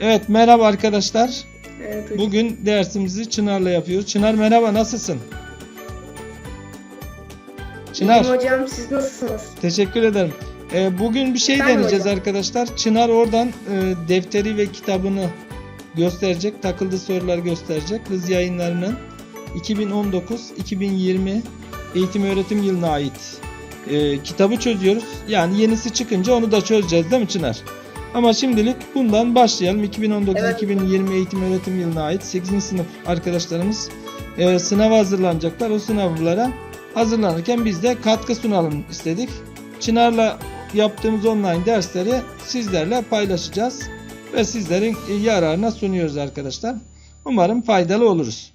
Evet merhaba arkadaşlar. Evet hocam. Bugün dersimizi Çınar'la yapıyoruz. Çınar merhaba nasılsın? Çınar İyiyim hocam siz nasılsınız? teşekkür ederim. Ee, bugün bir şey Efendim deneyeceğiz hocam? arkadaşlar. Çınar oradan e, defteri ve kitabını gösterecek. Takıldığı sorular gösterecek. Hız yayınlarının 2019-2020 eğitim öğretim yılına ait e, kitabı çözüyoruz. Yani yenisi çıkınca onu da çözeceğiz değil mi Çınar? Ama şimdilik bundan başlayalım. 2019-2020 eğitim öğretim yılına ait 8. sınıf arkadaşlarımız e, sınava hazırlanacaklar. O sınavlara hazırlanırken biz de katkı sunalım istedik. Çınar'la yaptığımız online dersleri sizlerle paylaşacağız ve sizlerin yararına sunuyoruz arkadaşlar. Umarım faydalı oluruz.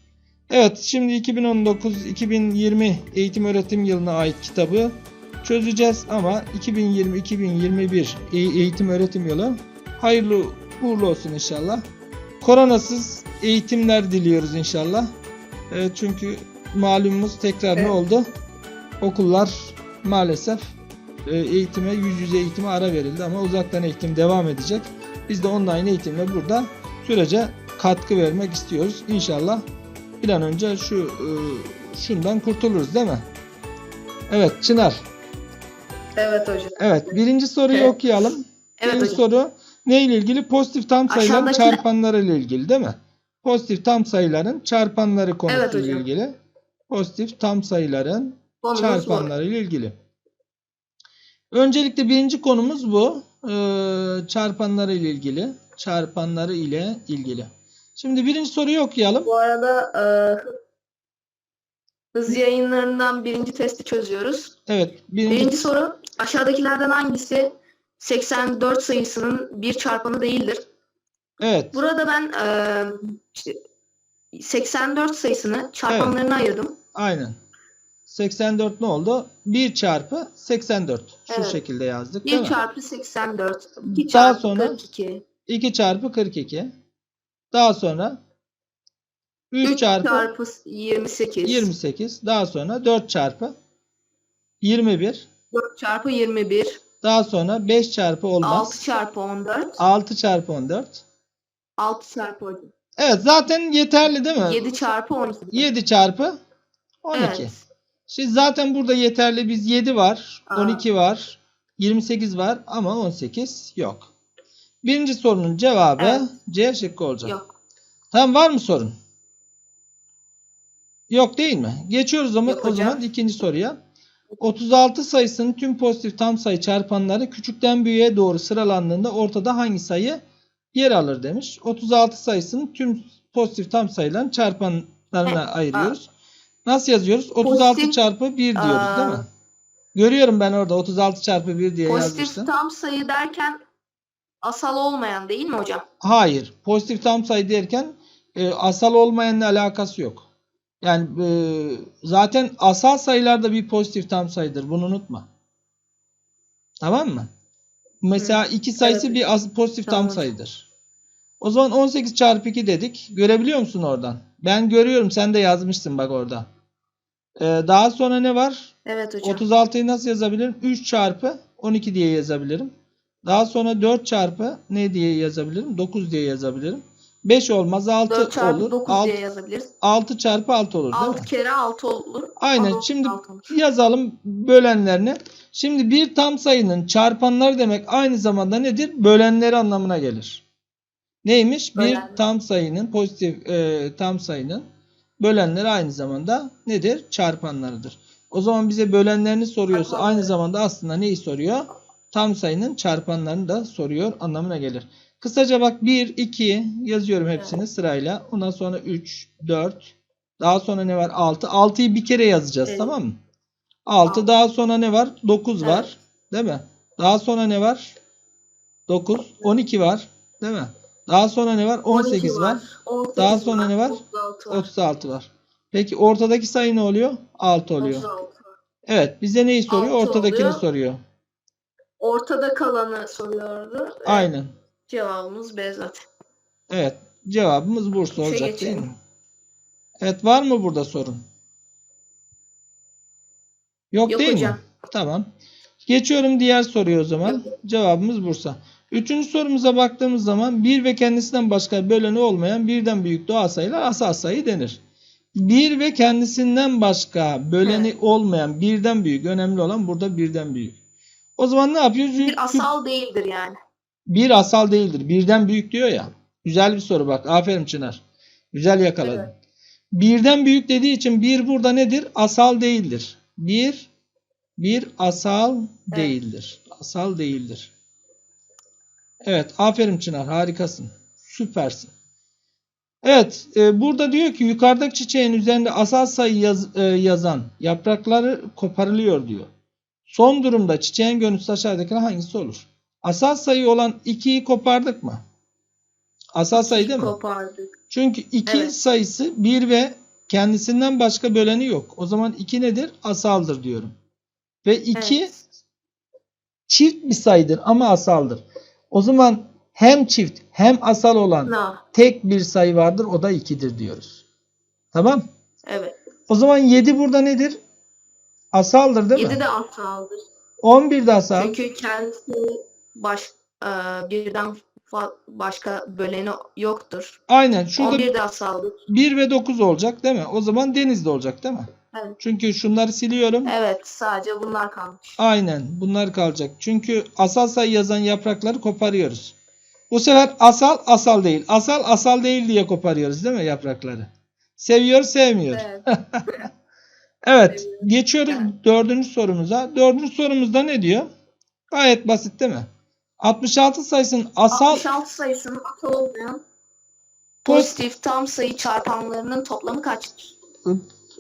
Evet şimdi 2019-2020 eğitim öğretim yılına ait kitabı çözeceğiz ama 2020-2021 e- eğitim öğretim yılı hayırlı uğurlu olsun inşallah. Koronasız eğitimler diliyoruz inşallah. E, çünkü malumumuz tekrar ne Evet. oldu? Okullar maalesef e, eğitime, yüz yüze eğitime ara verildi ama uzaktan eğitim devam edecek. Biz de online eğitimle burada sürece katkı vermek istiyoruz. İnşallah bir an önce şu e, şundan kurtuluruz değil mi? Evet Çınar. Evet hocam. Evet birinci soruyu Evet. okuyalım. Evet birinci hocam. soru ne ile ilgili? Pozitif tam sayıların Aşağıdaki- çarpanları ile ilgili değil mi? Pozitif tam sayıların çarpanları Evet konusuyla hocam. ilgili. Pozitif tam sayıların Konumuz çarpanları ile ilgili. Öncelikle birinci konumuz bu. Ee, çarpanları ile ilgili. Çarpanları ile ilgili. Şimdi birinci soruyu okuyalım. Bu arada e, hız yayınlarından birinci testi çözüyoruz. Evet. Birinci, Birinci soru aşağıdakilerden hangisi 84 sayısının bir çarpanı değildir? Evet. Burada ben e, işte 84 sayısını çarpanlarına ayırdım. Aynen. 84 ne oldu? 1 çarpı 84. Şu Evet. şekilde yazdık değil 1 mi? çarpı 84, 2 Daha çarpı sonra- 42, 2 çarpı 42. Daha sonra 3, 3 çarpı, çarpı 28, 28. Daha sonra 4 çarpı 21. 4 çarpı 21, Daha sonra 5 çarpı olmaz. 6 çarpı 14, 6 çarpı 14. 6 çarpı Evet zaten yeterli değil mi? 7 çarpı 12. 7 çarpı 12. Evet. Şimdi zaten burada yeterli biz 7 var, Aa. 12 var, 28 var ama 18 yok. Birinci sorunun cevabı Evet. C şıkkı olacak. Yok. Tamam var mı sorun? Yok değil mi? Geçiyoruz ama Yok o hocam. zaman ikinci soruya. 36 sayısının tüm pozitif tam sayı çarpanları küçükten büyüğe doğru sıralandığında ortada hangi sayı yer alır demiş. 36 sayısının tüm pozitif tam sayıların çarpanlarına ayırıyoruz. Nasıl yazıyoruz? 36 Pozitif- çarpı 1 diyoruz Aa. değil mi? Görüyorum ben orada 36 çarpı 1 diye Pozitif yazmışsın. tam sayı derken asal olmayan değil mi hocam? Hayır. Pozitif tam sayı derken e, asal olmayanla alakası yok. Yani e, zaten asal sayılar da bir pozitif tam sayıdır. Bunu unutma. Tamam mı? Mesela iki sayısı Evet. bir as- pozitif tam Tamam. sayıdır. O zaman 18 çarpı 2 dedik. Görebiliyor musun oradan? Ben görüyorum. Sen de yazmışsın bak orada. E, daha sonra ne var? Evet hocam. 36'yı nasıl yazabilirim? 3 çarpı 12 diye yazabilirim. Daha sonra 4 çarpı ne diye yazabilirim? 9 diye yazabilirim. 5 olmaz 6 4 çarpı olur. 9 6, diye yazabiliriz. 6 çarpı 6 olur değil 6 mi? kere 6 olur. Aynen. Altı- Şimdi altı olur. yazalım bölenlerini. Şimdi bir tam sayının çarpanları demek aynı zamanda nedir? Bölenleri anlamına gelir. Neymiş? Bir Bölen. tam sayının pozitif e, tam sayının bölenleri aynı zamanda nedir? Çarpanlarıdır. O zaman bize bölenlerini soruyorsa Çarpanları. aynı zamanda aslında neyi soruyor? Tam sayının çarpanlarını da soruyor anlamına gelir. Kısaca bak 1, 2 yazıyorum hepsini sırayla. Ondan sonra 3, 4. Daha sonra ne var? 6. 6'yı bir kere yazacağız Evet. tamam mı? 6. Altı. Daha sonra ne var? 9 Evet. var. Değil mi? Daha sonra ne var? 9. 12 var. Değil mi? Daha sonra ne var? 18 12 var. 18 Daha sonra ne var? 36 var. 36 var. Peki ortadaki sayı ne oluyor? 6 oluyor. 36 var. Evet. Bize neyi soruyor? Altı Ortadakini oluyor. soruyor. Ortada kalanı soruyordu. Evet, Aynen. Cevabımız B zaten. Evet. Cevabımız Bursa Şey olacak değil geçelim. mi? Evet. Var mı burada sorun? Yok, Yok değil hocam. mi? Tamam. Geçiyorum diğer soruya o zaman. Cevabımız Bursa. Üçüncü sorumuza baktığımız zaman bir ve kendisinden başka böleni olmayan birden büyük doğal sayılar asal sayı denir. Bir ve kendisinden başka böleni Evet. olmayan birden büyük önemli olan burada birden büyük. O zaman ne yapıyoruz? Bir asal değildir yani. Bir asal değildir. Birden büyük diyor ya. Güzel bir soru bak. Aferin Çınar. Güzel yakaladın. Evet. Birden büyük dediği için bir burada nedir? Asal değildir. Bir bir asal değildir. Asal değildir. Evet, aferin Çınar, harikasın. Süpersin. Evet, e, burada diyor ki yukarıdaki çiçeğin üzerinde asal sayı yaz- e, yazan yaprakları koparılıyor diyor. Son durumda çiçeğin görüntüsü aşağıdakiler hangisi olur? Asal sayı olan 2'yi kopardık mı? Asal sayı değil mi? Kopardık. Çünkü 2 Evet. sayısı 1 ve kendisinden başka böleni yok. O zaman 2 nedir? Asaldır diyorum. Ve 2 Evet. çift bir sayıdır ama asaldır. O zaman hem çift hem asal olan Na. tek bir sayı vardır. O da 2'dir diyoruz. Tamam. Evet. O zaman 7 burada nedir? Asaldır değil 7 mi? de asaldır. 11 de asal. Çünkü kendisi baş e, birden başka böleni yoktur. Aynen. Şurada 11 de asaldır. 1 ve 9 olacak değil mi? O zaman denizde olacak değil mi? Evet. Çünkü şunları siliyorum. Evet, sadece bunlar kalmış. Aynen bunlar kalacak. Çünkü asal sayı yazan yaprakları koparıyoruz. Bu sefer asal asal değil. Asal asal değil diye koparıyoruz değil mi yaprakları? Seviyor sevmiyor. Evet. Evet geçiyoruz dördüncü sorumuza. Dördüncü sorumuzda ne diyor? Gayet basit değil mi? 66 sayısının asal 66 sayısının asal olmayan pozitif tam sayı çarpanlarının toplamı kaçtır?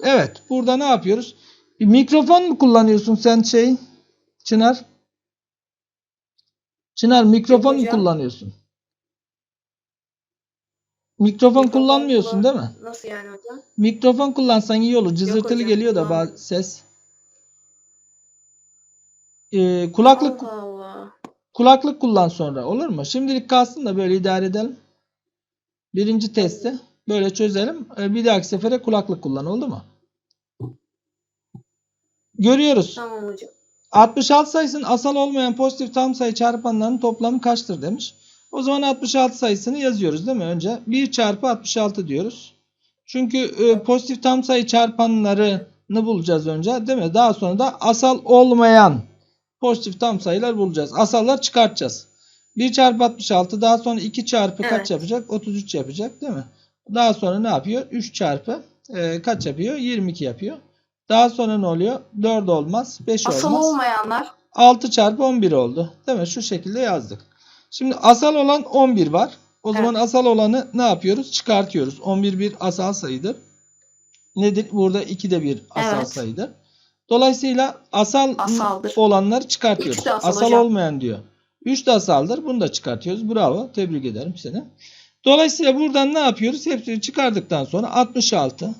Evet burada ne yapıyoruz? Bir mikrofon mu kullanıyorsun sen şey Çınar? Çınar mikrofon mu kullanıyorsun? Mikrofon kullanmıyorsun kullan- değil mi? Nasıl yani hocam? Mikrofon kullansan iyi olur. Cızırtılı hocam, geliyor da bazı ses. Ee, kulaklık Allah Allah. Kulaklık kullan sonra olur mu? Şimdilik kalsın da böyle idare edelim. Birinci testi böyle çözelim. Ee, bir dahaki sefere kulaklık kullan oldu mu? Görüyoruz. Tamam hocam. 66 sayısının asal olmayan pozitif tam sayı çarpanlarının toplamı kaçtır demiş. O zaman 66 sayısını yazıyoruz değil mi önce? 1 çarpı 66 diyoruz. Çünkü e, pozitif tam sayı çarpanlarını bulacağız önce değil mi? Daha sonra da asal olmayan pozitif tam sayılar bulacağız. Asallar çıkartacağız. 1 çarpı 66 daha sonra 2 çarpı kaç Evet. yapacak? 33 yapacak değil mi? Daha sonra ne yapıyor? 3 çarpı e, kaç yapıyor? 22 yapıyor. Daha sonra ne oluyor? 4 olmaz. 5 Asal olmaz. olmayanlar 6 çarpı 11 oldu. Değil mi? Şu şekilde yazdık. Şimdi asal olan 11 var. O zaman asal olanı ne yapıyoruz? Çıkartıyoruz. 11 bir asal sayıdır. Nedir? Burada 2 de bir asal Evet. sayıdır. Dolayısıyla asal Asaldır. olanları çıkartıyoruz. Üç de asal asal hocam. olmayan diyor. 3 de asaldır. Bunu da çıkartıyoruz. Bravo. Tebrik ederim seni. Dolayısıyla buradan ne yapıyoruz? Hepsini çıkardıktan sonra 66,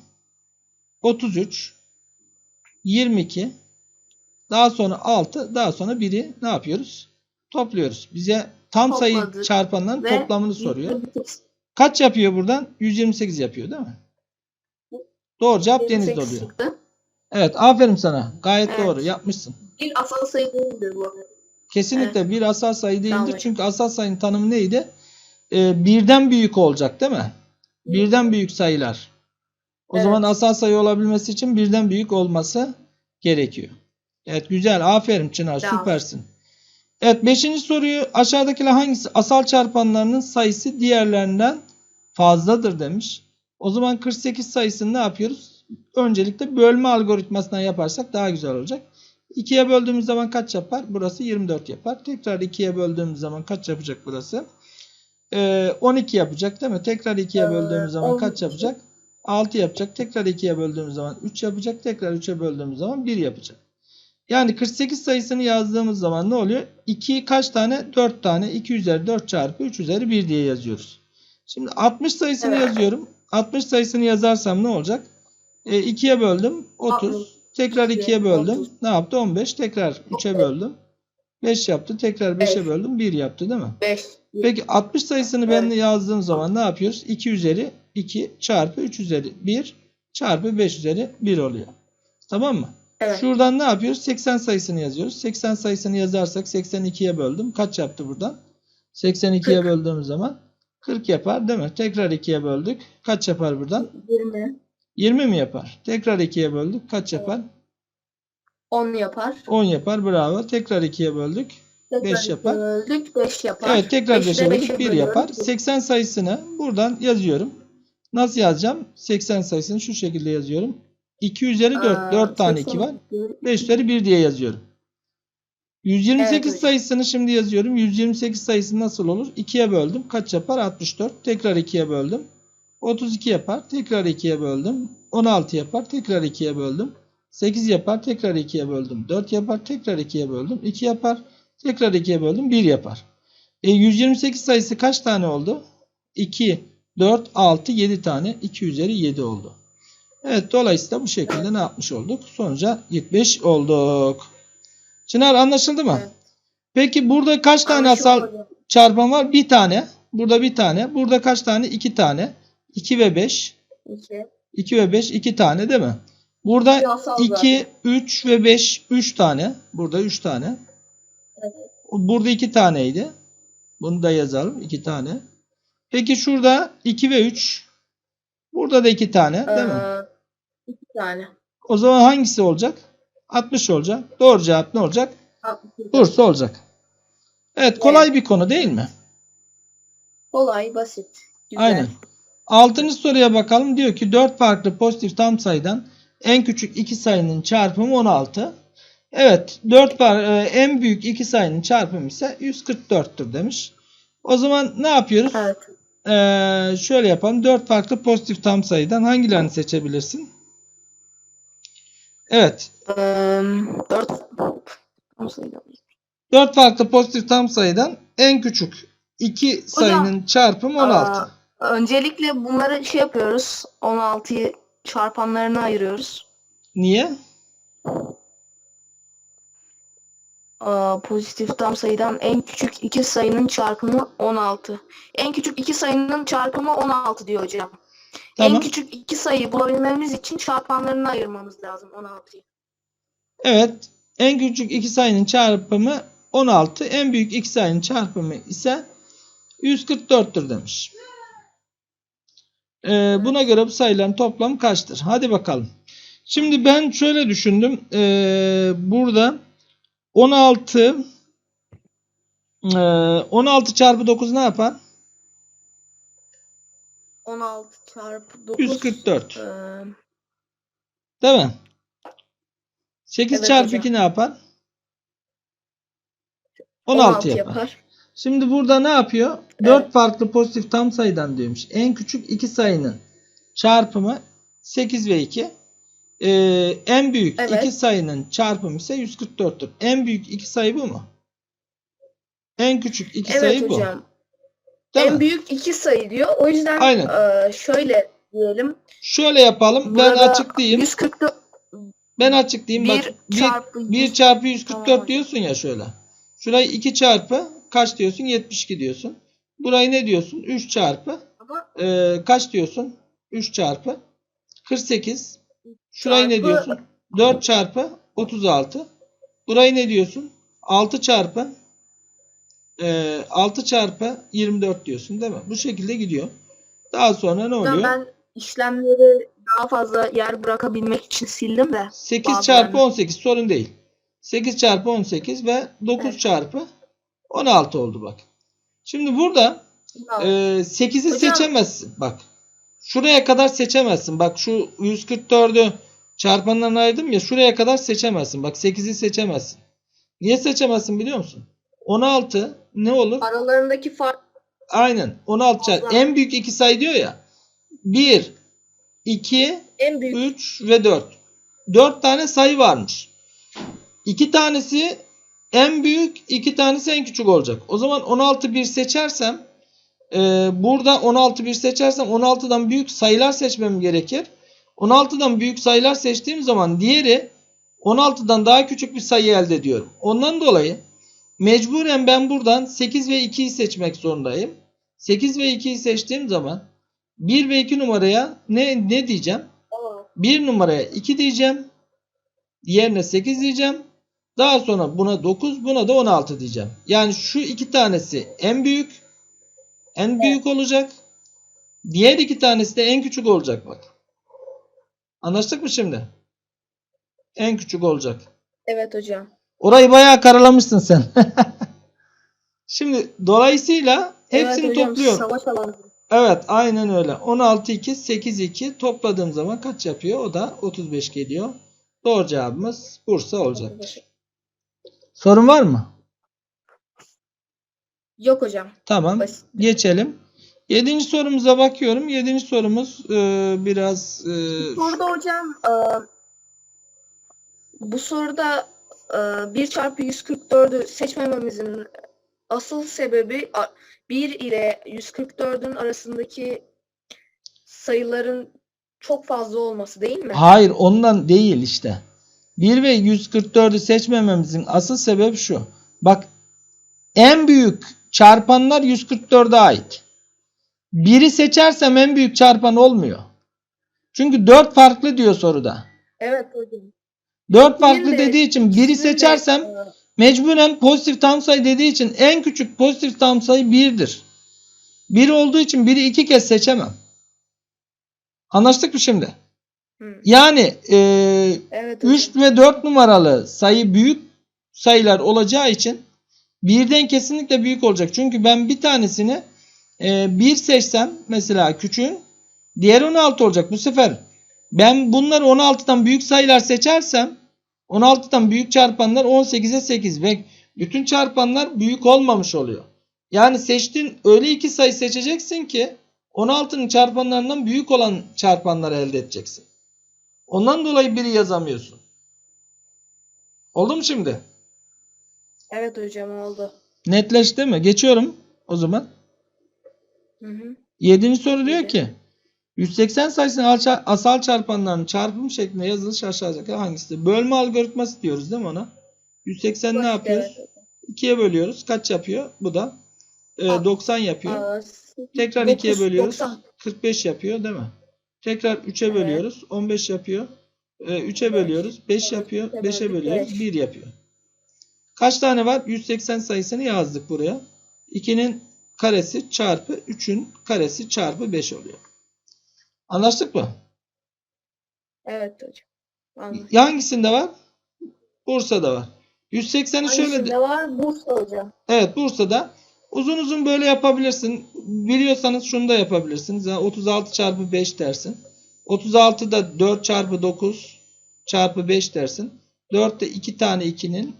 33, 22, daha sonra 6, daha sonra 1'i ne yapıyoruz? Topluyoruz. Bize tam sayı çarpanların ve toplamını soruyor. 28 Kaç yapıyor buradan? 128 yapıyor değil mi? Doğru cevap denizde oluyor. çıktı. Evet aferin sana. Gayet Evet. doğru yapmışsın. Bir asal sayı değildir bu arada. Kesinlikle bir asal sayı değildir. Tamam. Çünkü asal sayının tanımı neydi? Ee, birden büyük olacak değil mi? Birden büyük sayılar. O Evet. zaman asal sayı olabilmesi için birden büyük olması gerekiyor. Evet güzel. Aferin Çınar. Tamam. Süpersin. Evet beşinci soruyu aşağıdakiler hangisi asal çarpanlarının sayısı diğerlerinden fazladır demiş. O zaman 48 sayısını ne yapıyoruz? Öncelikle bölme algoritmasından yaparsak daha güzel olacak. 2'ye böldüğümüz zaman kaç yapar? Burası 24 yapar. Tekrar 2'ye böldüğümüz zaman kaç yapacak burası? Ee, 12 yapacak değil mi? Tekrar 2'ye Ee, böldüğümüz zaman kaç 12. yapacak? 6 yapacak. Tekrar 2'ye böldüğümüz zaman 3 yapacak. Tekrar 3'e böldüğümüz zaman 1 yapacak. Yani 48 sayısını yazdığımız zaman ne oluyor? 2 kaç tane? 4 tane. 2 üzeri 4 çarpı 3 üzeri 1 diye yazıyoruz. Şimdi 60 sayısını Evet. yazıyorum. 60 sayısını yazarsam ne olacak? E, 2'ye böldüm 30. 60. Tekrar 2'ye böldüm. 30. Ne yaptı? 15. Tekrar 3'e böldüm. 5 yaptı. Tekrar 5'e Beş. böldüm. 1 yaptı değil mi? 5. Peki 60 sayısını ben yazdığım zaman ne yapıyoruz? 2 üzeri 2 çarpı 3 üzeri 1 çarpı 5 üzeri 1 oluyor. Tamam mı? Evet. Şuradan ne yapıyoruz? 80 sayısını yazıyoruz. 80 sayısını yazarsak 82'ye böldüm. Kaç yaptı buradan? 82'ye 40. böldüğümüz zaman 40 yapar değil mi? Tekrar 2'ye böldük. Kaç yapar buradan? 20. 20 mi yapar? Tekrar 2'ye böldük. Kaç yapar? 10 yapar. 10 yapar. Bravo. Tekrar 2'ye böldük. Tekrar Beş ikiye yapar. Böldük 5 yapar. Evet tekrar Beşi de 5'e beşe böldük 1 bölüyoruz. yapar. 80 sayısını buradan yazıyorum. Nasıl yazacağım? 80 sayısını şu şekilde yazıyorum. 2 üzeri 4. Aa, 4 tane 80 2 var. 5 üzeri 1 diye yazıyorum. 128 Evet sayısını şimdi yazıyorum. 128 sayısı nasıl olur? 2'ye böldüm. Kaç yapar? 64. Tekrar 2'ye böldüm. 32 yapar. Tekrar 2'ye böldüm. 16 yapar. Tekrar 2'ye böldüm. 8 yapar. Tekrar 2'ye böldüm. 4 yapar. Tekrar 2'ye böldüm. 2 yapar. Tekrar 2'ye böldüm. 1 yapar. E, 128 sayısı kaç tane oldu? 2, 4, 6, 7 tane. 2 üzeri 7 oldu. Evet dolayısıyla bu şekilde ne yapmış olduk? Sonuca gitmiş olduk. Çınar anlaşıldı mı? Evet. Peki burada kaç tane asal çarpan var? Bir tane. Burada bir tane. Burada kaç tane? İki tane. 2 ve 5. İki. 2 ve 5 iki tane değil mi? Burada Bir asal 2, zaten. 3 ve 5 3 tane. Burada 3 tane. Evet. Burada 2 taneydi. Bunu da yazalım. 2 tane. Peki şurada 2 ve 3. Burada da 2 tane değil mi? Ee, iki tane. O zaman hangisi olacak? 60 olacak. Doğru cevap ne olacak? Altmış iki. Bursa olacak. Evet kolay bir konu değil mi? Kolay, basit. Güzel. Aynen. Altıncı soruya bakalım. Diyor ki 4 farklı pozitif tam sayıdan en küçük iki sayının çarpımı 16. Evet 4 par e, en büyük iki sayının çarpımı ise 144'tür demiş. O zaman ne yapıyoruz? Evet. Ee, şöyle yapalım. 4 farklı pozitif tam sayıdan hangilerini seçebilirsin? Evet. Dört. Tam sayıda. 4 farklı pozitif tam sayıdan en küçük iki sayının çarpımı 16. Aa, öncelikle bunları şey yapıyoruz. 16'yı çarpanlarına ayırıyoruz. Niye? Aa, pozitif tam sayıdan en küçük iki sayının çarpımı 16. En küçük iki sayının çarpımı 16 diyor hocam. Tamam. En küçük iki sayıyı bulabilmemiz için çarpanlarına ayırmamız lazım 16'yı. Evet. En küçük iki sayının çarpımı 16. En büyük iki sayının çarpımı ise 144'tür demiş. Ee, buna göre bu sayıların toplamı kaçtır? Hadi bakalım. Şimdi ben şöyle düşündüm. Ee, burada 16 ee, 16 çarpı 9 ne yapar? 16 çarpı 9. 144. Ee, Değil mi? 8 Evet çarpı hocam. 2 ne yapar? 16, yapar. Şimdi burada ne yapıyor? 4 farklı pozitif tam sayıdan diyormuş. En küçük iki sayının çarpımı 8 ve 2. Ee, en büyük Evet. iki sayının çarpımı ise 144'tür. En büyük iki sayı bu mu? En küçük iki Evet sayı bu. hocam. Değil en mi? büyük iki sayı diyor. O yüzden Aynen. eee, şöyle diyelim. Şöyle yapalım. Burada ben açıklayayım. 144 Ben açıklayayım. 1 Bak, bir, çarpı 1 100 çarpı 144 Tamam. diyorsun ya şöyle. Şurayı 2 çarpı kaç diyorsun? 72 diyorsun. Burayı ne diyorsun? 3 çarpı Ee, kaç diyorsun? 3 çarpı 48. Şurayı ne diyorsun? 4 çarpı 36. Burayı ne diyorsun? 6 çarpı e, 6 çarpı 24 diyorsun değil mi? Bu şekilde gidiyor. Daha sonra ne oluyor? ben işlemleri daha fazla yer bırakabilmek için sildim de. 8 bazılarını. çarpı 18 sorun değil. 8 çarpı 18 ve 9 Evet. çarpı 16 oldu bak. Şimdi burada Ee, 8'i Hocam- seçemezsin. Bak. Şuraya kadar seçemezsin. Bak şu 144'ü çarpanlardan ayırdım ya şuraya kadar seçemezsin. Bak 8'i seçemezsin. Niye seçemezsin biliyor musun? 16 ne olur? aralarındaki fark Aynen. 16 çarpı. Fazla. En büyük iki sayı diyor ya. 1, 2, en büyük 3 ve 4. 4 tane sayı varmış. 2 tanesi en büyük, 2 tanesi en küçük olacak. O zaman 16 bir seçersem e, burada 16 bir seçersem 16'dan büyük sayılar seçmem gerekir. 16'dan büyük sayılar seçtiğim zaman diğeri 16'dan daha küçük bir sayı elde ediyorum. Ondan dolayı mecburen ben buradan 8 ve 2'yi seçmek zorundayım. 8 ve 2'yi seçtiğim zaman 1 ve 2 numaraya ne ne diyeceğim? Aa, 1 numaraya 2 diyeceğim. Diğerine 8 diyeceğim. Daha sonra buna 9, buna da 16 diyeceğim. Yani şu iki tanesi en büyük, en büyük olacak. Diğer iki tanesi de en küçük olacak bak. Anlaştık mı şimdi? En küçük olacak. Evet hocam. Orayı bayağı karalamışsın sen. Şimdi dolayısıyla hepsini evet, hocam, topluyorum. Savaş alanı. Evet aynen öyle. 16 2 8 2 topladığım zaman kaç yapıyor? O da 35 geliyor. Doğru cevabımız Bursa olacaktır. Sorun var mı? Yok hocam. Tamam. Basit. Geçelim. Yedinci sorumuza bakıyorum. Yedinci sorumuz e, biraz e, Burada hocam e, bu soruda e, 1 çarpı 144'ü seçmememizin asıl sebebi a- 1 ile 144'ün arasındaki sayıların çok fazla olması değil mi? hayır ondan değil işte. 1 ve 144'ü seçmememizin asıl sebebi şu. Bak en büyük çarpanlar 144'e ait. Biri seçersem en büyük çarpan olmuyor. Çünkü 4 farklı diyor soruda. Evet hocam. 4 farklı de- dediği için biri de, seçersem e, mecburen pozitif tam sayı dediği için en küçük pozitif tam sayı 1'dir. 1 olduğu için biri iki kez seçemem. Anlaştık mı şimdi? Hı, Yani e, evet hocam. 3 ve 4 numaralı sayı büyük sayılar olacağı için birden kesinlikle büyük olacak. Çünkü ben bir tanesini e, 1 seçsem mesela küçüğün diğer 16 olacak. Bu sefer ben bunları 16'dan büyük sayılar seçersem 16'dan büyük çarpanlar 18'e 8 ve bütün çarpanlar büyük olmamış oluyor. Yani seçtiğin öyle iki sayı seçeceksin ki 16'nın çarpanlarından büyük olan çarpanları elde edeceksin. Ondan dolayı biri yazamıyorsun. Oldu mu şimdi? Evet hocam oldu. Netleşti mi? Geçiyorum o zaman. Hı hı. Yedinci soru diyor Evet. ki 180 sayısının asal çarpanlarının çarpım şeklinde yazılış aşağıdaki hangisidir? Bölme algoritması diyoruz değil mi ona? 180 ne Basit, yapıyoruz? evet. 2'ye bölüyoruz. Kaç yapıyor? Bu da e, Aa, 90 yapıyor. Tekrar dokuz, 2'ye bölüyoruz. 90. 45 yapıyor değil mi? Tekrar 3'e Evet. bölüyoruz. 15 yapıyor. Ee, 3'e bölüyoruz. 5 yapıyor. Evet, 5'e bölüyoruz. beş. 1 yapıyor. Kaç tane var? 180 sayısını yazdık buraya. 2'nin karesi çarpı 3'ün karesi çarpı 5 oluyor. Anlaştık mı? Evet hocam. Anladım. Hangisinde var? Bursa'da var. 180'i şöyle de, var? Bursa hocam. Evet Bursa'da uzun uzun böyle yapabilirsin. Biliyorsanız şunu da yapabilirsiniz. Yani 36 çarpı 5 dersin. 36 da 4 çarpı 9 çarpı 5 dersin. 4 de 2 tane 2'nin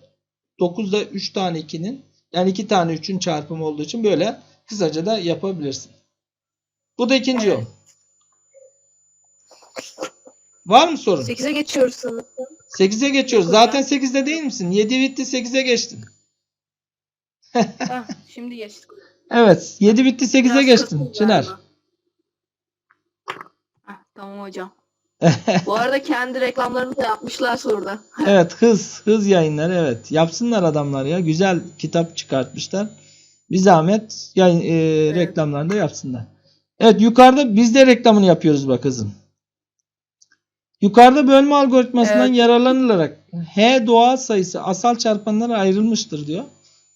9 da 3 tane 2'nin yani 2 tane 3'ün çarpımı olduğu için böyle kısaca da yapabilirsin. Bu da ikinci yol. Var mı sorun? 8'e geçiyoruz sanırım. 8'e geçiyoruz. Zaten 8'de değil misin? 7 bitti 8'e geçtin. Heh, şimdi geçtik. Evet 7 bitti 8'e Biraz geçtin kasıldı Çınar. galiba. Heh, tamam hocam. Bu arada kendi reklamlarını da yapmışlar soruda. Evet hız hız yayınları evet yapsınlar adamlar ya güzel kitap çıkartmışlar bir zahmet yayın, e, reklamlarını da yapsınlar. Evet yukarıda biz de reklamını yapıyoruz bak kızım. Yukarıda bölme algoritmasından Evet. yararlanılarak h doğal sayısı asal çarpanlara ayrılmıştır diyor.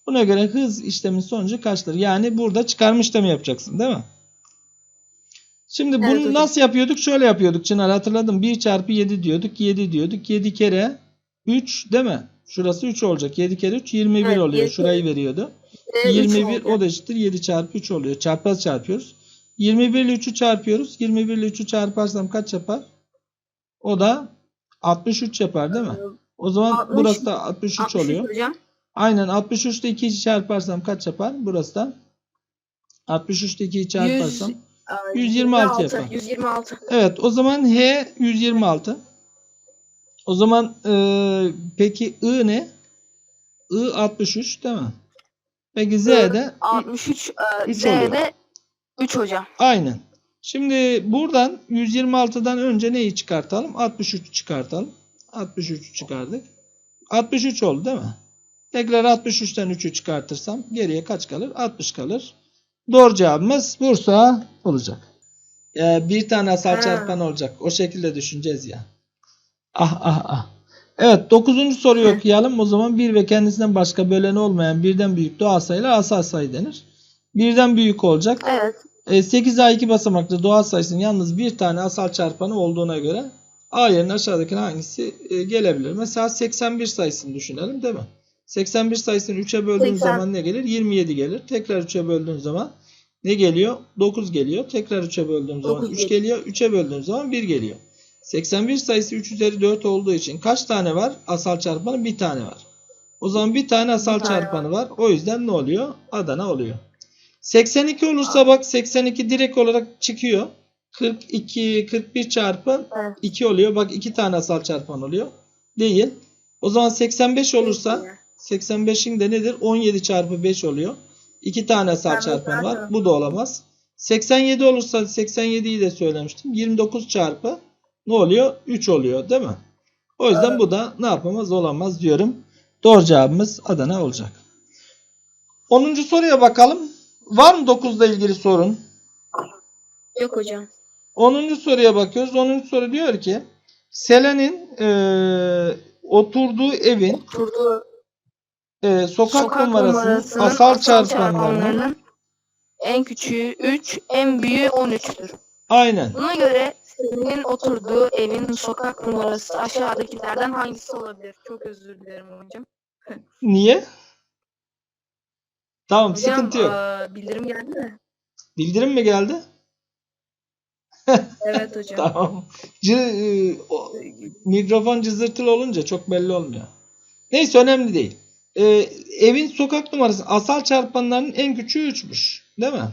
Buna göre hız işlemin sonucu kaçtır? Yani burada çıkarma işlemi yapacaksın değil mi? Şimdi bunu Evet hocam. nasıl yapıyorduk? Şöyle yapıyorduk Çınar hatırladım. 1 çarpı 7 diyorduk. 7 diyorduk. 7 kere 3 değil mi? Şurası 3 olacak. 7 kere 3 21 Evet, oluyor. yedi Şurayı kere- veriyordu. Ee, üç 21 olacak. o da eşittir 7 çarpı 3 oluyor. Çarpaz çarpıyoruz. 21 ile 3'ü çarpıyoruz. 21 ile 3'ü çarparsam kaç yapar? O da 63 yapar değil mi? O zaman 60 burası da 63 63 oluyor. hocam. Aynen 63 ile 2'yi çarparsam kaç yapar? Burası da 63 ile 2'yi çarparsam. Yüz- Aa, 126 yapar. 126. Evet o zaman H 126. O zaman e, peki I ne? I 63 değil mi? Peki Z de 63 e. Z'de 3 hocam. aynen. Şimdi buradan 126'dan önce neyi çıkartalım? 63 çıkartalım. 63 çıkardık. 63 oldu değil mi? Tekrar 63'ten 3'ü çıkartırsam geriye kaç kalır? 60 kalır. Doğru cevabımız Bursa olacak. Ee, bir tane asal çarpan olacak. O şekilde düşüneceğiz ya. Ah ah ah. Evet 9. soruyu okuyalım. O zaman 1 ve kendisinden başka böleni olmayan birden büyük doğal sayılar asal sayı denir. Birden büyük olacak. Evet. E, 8 A 2 basamaklı doğal sayısının yalnız bir tane asal çarpanı olduğuna göre A yerine aşağıdaki hangisi e, gelebilir? Mesela 81 sayısını düşünelim değil mi? 81 sayısını 3'e böldüğün 80. zaman ne gelir? 27 gelir. Tekrar 3'e böldüğün zaman ne geliyor? 9 geliyor. Tekrar 3'e böldüğün zaman 9 3 geliyor. 3'e böldüğün zaman 1 geliyor. 81 sayısı 3 üzeri 4 olduğu için kaç tane var? Asal çarpanı bir tane var. O zaman bir tane asal Bir tane çarpanı var. O yüzden ne oluyor? Adana oluyor. 82 olursa bak 82 direkt olarak çıkıyor. 42, 41 çarpı Evet. 2 oluyor. Bak 2 tane asal çarpan oluyor. Değil. O zaman 85 olursa 85'in de nedir? 17 çarpı 5 oluyor. 2 tane Tabii, çarpan var. Bu da olamaz. 87 olursa 87'yi de söylemiştim. 29 çarpı ne oluyor? 3 oluyor değil mi? O yüzden Evet. bu da ne yapamaz olamaz diyorum. Doğru cevabımız Adana olacak. 10. soruya bakalım. Var mı 9'la ilgili sorun? Yok hocam. 10. soruya bakıyoruz. 10. soru diyor ki Selen'in eee, oturduğu evin Oturduğu eee, sokak, sokak asal, asal çarpanlarının en küçüğü 3, en büyüğü 13'tür. aynen. Buna göre senin oturduğu evin sokak numarası aşağıdakilerden hangisi olabilir? Çok özür dilerim hocam. Niye? Tamam Hocam sıkıntı yok. eee, bildirim geldi mi? Bildirim mi geldi? Evet hocam. Tamam. C- eee, o- mikrofon cızırtılı olunca çok belli olmuyor. Neyse önemli değil. Eee, evin sokak numarası asal çarpanlarının en küçüğü 3'müş. Değil mi?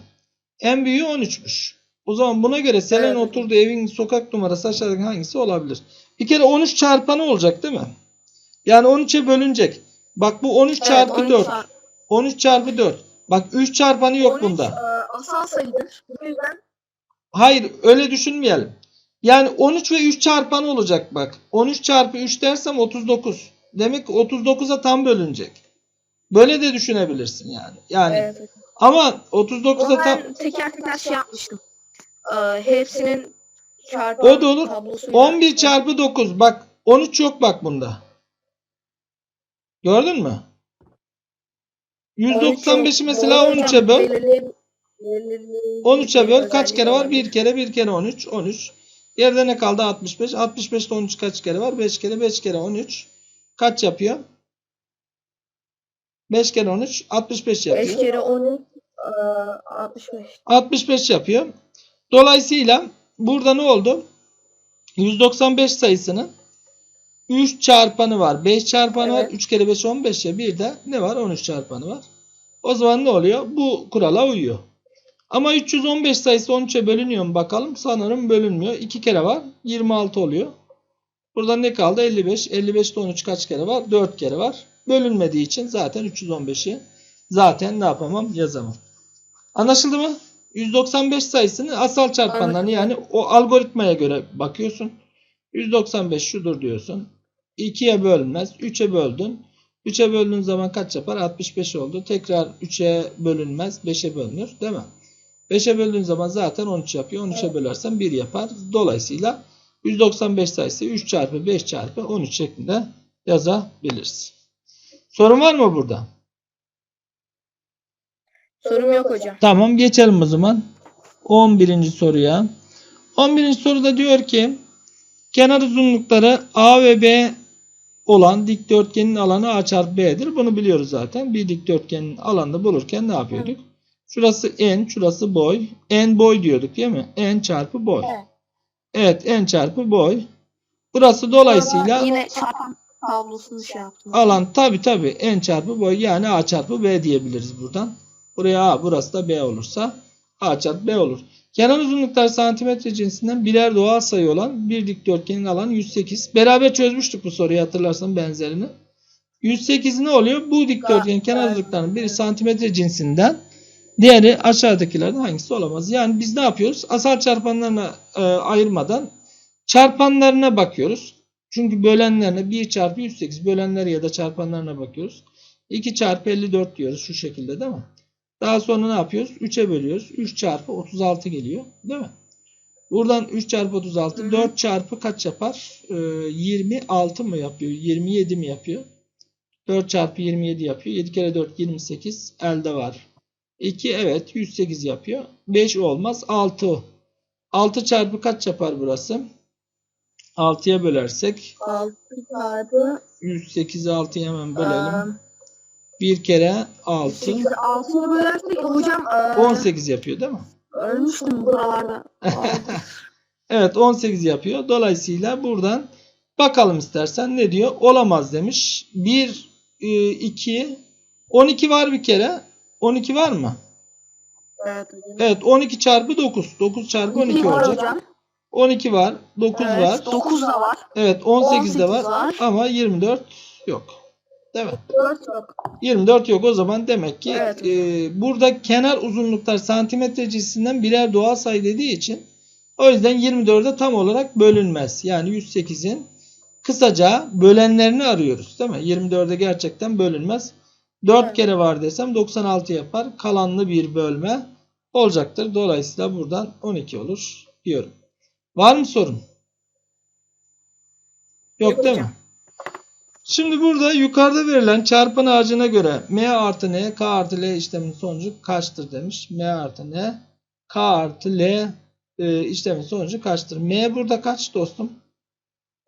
En büyüğü 13'müş. O zaman buna göre Selen Evet. oturduğu evin sokak numarası aşağıdaki hangisi olabilir? Bir kere 13 çarpanı olacak değil mi? Yani 13'e bölünecek. Bak bu 13 Evet, çarpı 13 4. çarpı- 13 çarpı 4. Bak 3 çarpanı yok 13, bunda. eee, asal sayıdır. Bu yüzden Hayır öyle düşünmeyelim. Yani 13 ve 3 çarpanı olacak bak. 13 çarpı 3 dersem 39. Demek ki 39'a tam bölünecek. Böyle de düşünebilirsin yani. Yani evet. ama 39'a Onu tam teker teker şey yapmıştım. Eee, hepsinin çarpı O da olur. tablosuyla- 11 çarpı 9. Bak 13 yok bak bunda. Gördün mü? 195'i mesela Doğru hocam, 13'e böl. belirley- belirleyici 13'e bir böl kaç kere var? Bir kere bir kere 13. 13. Yerde ne kaldı? 65. 65'te 13 kaç kere var? 5 kere 5 kere 13. Kaç yapıyor? 5 kere 13 65 5 yapıyor. kere 13 eee, 65. 65 yapıyor. Dolayısıyla burada ne oldu? 195 sayısının 3 çarpanı var. 5 çarpanı var. Evet. 3 kere 5 15 ya. Bir de ne var? 13 çarpanı var. O zaman ne oluyor? Bu kurala uyuyor. Ama 315 sayısı 13'e bölünüyor mu bakalım? Sanırım bölünmüyor. 2 kere var. 26 oluyor. Burada ne kaldı? 55. 55'te 13 kaç kere var? 4 kere var. Bölünmediği için zaten 315'i zaten ne yapamam? Yazamam. Anlaşıldı mı? 195 sayısını asal çarpanlarını yani o algoritmaya göre bakıyorsun. 195 şudur diyorsun. 2'ye bölünmez. 3'e böldün. 3'e böldüğün zaman kaç yapar? 65 oldu. Tekrar 3'e bölünmez. 5'e bölünür. Değil mi? 5'e böldüğün zaman zaten 13 yapıyor. 13'e Evet. bölersen 1 yapar. Dolayısıyla 195 sayısı 3 çarpı 5 çarpı 13 şeklinde yazabiliriz. Sorun var mı burada? Sorum yok hocam. Tamam geçelim o zaman. 11. soruya. 11. soruda diyor ki kenar uzunlukları A ve B olan dikdörtgenin alanı A çarpı B'dir. Bunu biliyoruz zaten. Bir dikdörtgenin alanını bulurken ne yapıyorduk? Şurası n, şurası boy. n boy diyorduk değil mi? n çarpı boy. Evet. Evet n çarpı boy. Burası dolayısıyla Yine çarpan tablosunu şey yaptım. alan tabi tabi n çarpı boy yani a çarpı b diyebiliriz buradan. Buraya a burası da b olursa a çarpı b olur. Kenar uzunlukları santimetre cinsinden birer doğal sayı olan bir dikdörtgenin alanı 108. Beraber çözmüştük bu soruyu hatırlarsan benzerini. 108 ne oluyor? Bu dikdörtgenin kenar uzunluklarının biri santimetre cinsinden diğeri aşağıdakilerden hangisi olamaz? Yani biz ne yapıyoruz? Asal çarpanlarına e, ayırmadan çarpanlarına bakıyoruz. Çünkü bölenlerine 1 çarpı 108 bölenler ya da çarpanlarına bakıyoruz. 2 çarpı 54 diyoruz şu şekilde değil mi? Daha sonra ne yapıyoruz? 3'e bölüyoruz. 3 çarpı 36 geliyor. Değil mi? Buradan 3 çarpı 36. Hı hı. 4 çarpı kaç yapar? Ee, 26 mı yapıyor? 27 mi yapıyor? 4 çarpı 27 yapıyor. 7 kere 4 28. Elde var. 2 evet 108 yapıyor. 5 olmaz. 6. 6 çarpı kaç yapar burası? 6'ya bölersek 6 çarpı 108'i 6'ya hemen bölelim. Eee, 1 kere 6. 8'i 6'ya bölersek hocam eee, 18 yapıyor değil mi? ölmüştüm buralarda. Evet 18 yapıyor. Dolayısıyla buradan bakalım istersen ne diyor? Olamaz demiş. 1, 2, 12 var bir kere. 12 var mı? evet hocam. Evet 12 çarpı 9. 9 çarpı 12 var olacak. hocam. 12 var. 9 Evet, var. 9 da var. Evet 18 de var. 18 var. Ama 24 yok. Değil mi? 4 yok. 24 yok o zaman demek ki Evet. e, burada kenar uzunluklar santimetre cinsinden birer doğal sayı dediği için o yüzden 24'e tam olarak bölünmez. Yani 108'in kısaca bölenlerini arıyoruz değil mi? 24'e gerçekten bölünmez. 4 Evet. kere var desem 96 yapar. Kalanlı bir bölme olacaktır. Dolayısıyla buradan 12 olur diyorum. Var mı sorun? Yok Yok değil mi? hocam. Şimdi burada yukarıda verilen çarpan ağacına göre m artı n, k artı l işleminin sonucu kaçtır demiş. m artı n, k artı l e, işlemin sonucu kaçtır? m burada kaç dostum?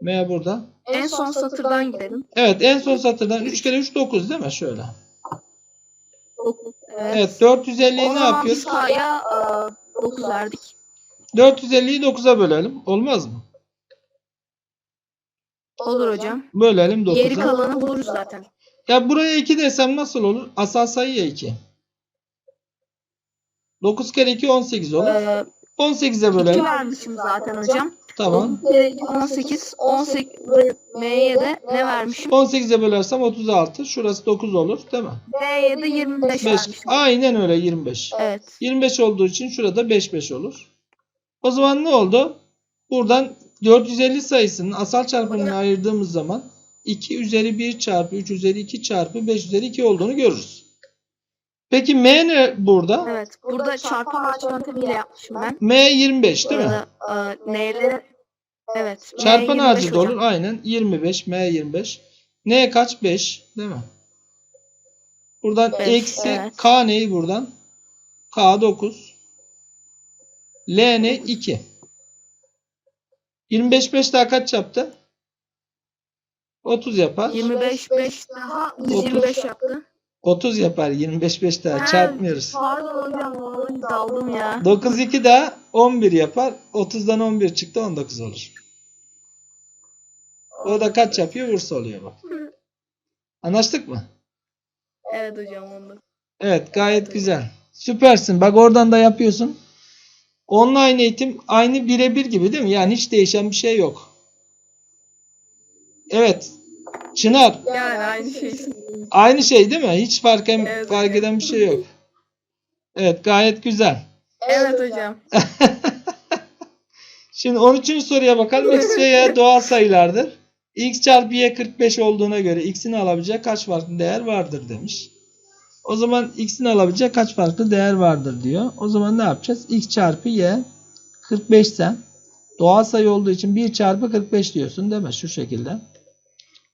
m burada. En son satırdan gidelim. Evet en son satırdan 3 kere 3 9 değil mi? Şöyle. 9. Evet. Evet 450'yi O ne yapıyoruz? K'ya 9 verdik. 450'yi 9'a bölelim. Olmaz mı? Olur hocam. Bölelim Geri 9'a. kalanı buluruz zaten. Ya buraya 2 desem nasıl olur? Asal sayıya 2. 9 kere 2 18 olur. Ee, 18'e 2 bölelim. vermişim zaten hocam. Tamam. 9 kere 2 18. 18 M'ye de ne vermişim? 18'e bölersem 36. Şurası 9 olur değil mi? B'ye de 25 5. vermişim. Aynen öyle 25. Evet. 25 olduğu için şurada 5 5 olur. O zaman ne oldu? Buradan 450 sayısının asal çarpanını ayırdığımız zaman 2 üzeri 1 çarpı 3 üzeri 2 çarpı 5 üzeri 2 olduğunu görürüz. Peki M ne burada? Evet. Burada çarpan ağaç yöntemiyle yapmışım ben. M 25 değil mi? Burada e, N'leri Evet. Çarpan 25 ağacı da hocam. olur. Aynen 25 M 25. N kaç? 5 değil mi? Buradan Beş, eksi evet. K neyi buradan? K 9. L ne? 2. 25 5 daha kaç yaptı? 30 yapar. 25 5 daha 125 yaptı. 30 yapar. 25 5 daha Ha. çarpmıyoruz. Pardon hocam daldım ya. 9 2 daha 11 yapar. 30'dan 11 çıktı 19 olur. O da kaç yapıyor? Bursa oluyor bak. Anlaştık mı? Evet hocam onu. Evet gayet güzel. Süpersin. Bak oradan da yapıyorsun. Online eğitim aynı birebir gibi değil mi? Yani hiç değişen bir şey yok. Evet. Çınar Yani aynı şey. aynı şey değil mi? Hiç fark, Evet, fark eden bir şey yok. Evet gayet güzel. Evet hocam. Şimdi 13. soruya bakalım. X ve Y doğal sayılardır. X çarpı Y 45 olduğuna göre X'in alabileceği kaç farklı değer vardır demiş. O zaman X'in alabileceği kaç farklı değer vardır diyor. O zaman ne yapacağız? X çarpı Y 45 ise doğal sayı olduğu için 1 çarpı 45 diyorsun değil mi? Şu şekilde.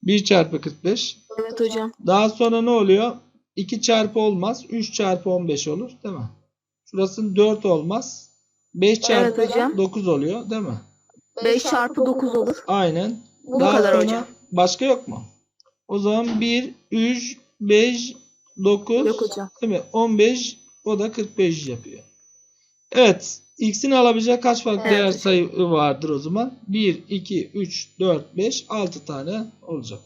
1 çarpı 45. Evet hocam. Daha sonra ne oluyor? 2 çarpı olmaz. 3 çarpı 15 olur değil mi? Şurası 4 olmaz. 5 çarpı hocam. 9 oluyor değil mi? 5 çarpı 9 olur. Aynen. Bu Daha kadar sonra hocam. Başka yok mu? O zaman 1, 3, 5, 9, Yok hocam. değil mi? 15, o da 45 yapıyor. Evet. X'in alabileceği kaç farklı Evet değer sayı vardır o zaman? 1, 2, 3, 4, 5, 6 tane olacak.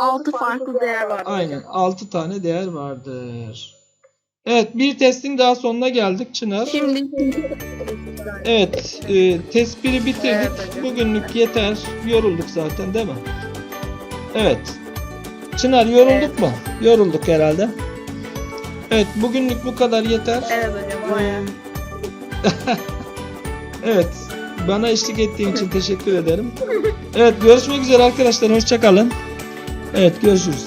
6 farklı değer var. Aynen 6 tane değer vardır. Evet bir testin daha sonuna geldik Çınar. Şimdi Evet e, test 1'i bitirdik. Evet. Bugünlük yeter. Yorulduk zaten değil mi? Evet. Çınar yorulduk Evet. mu? Yorulduk herhalde. Evet bugünlük bu kadar yeter. Evet hocam. bayağı. Evet. Bana eşlik ettiğin için teşekkür ederim. Evet görüşmek üzere arkadaşlar. Hoşçakalın. Evet görüşürüz.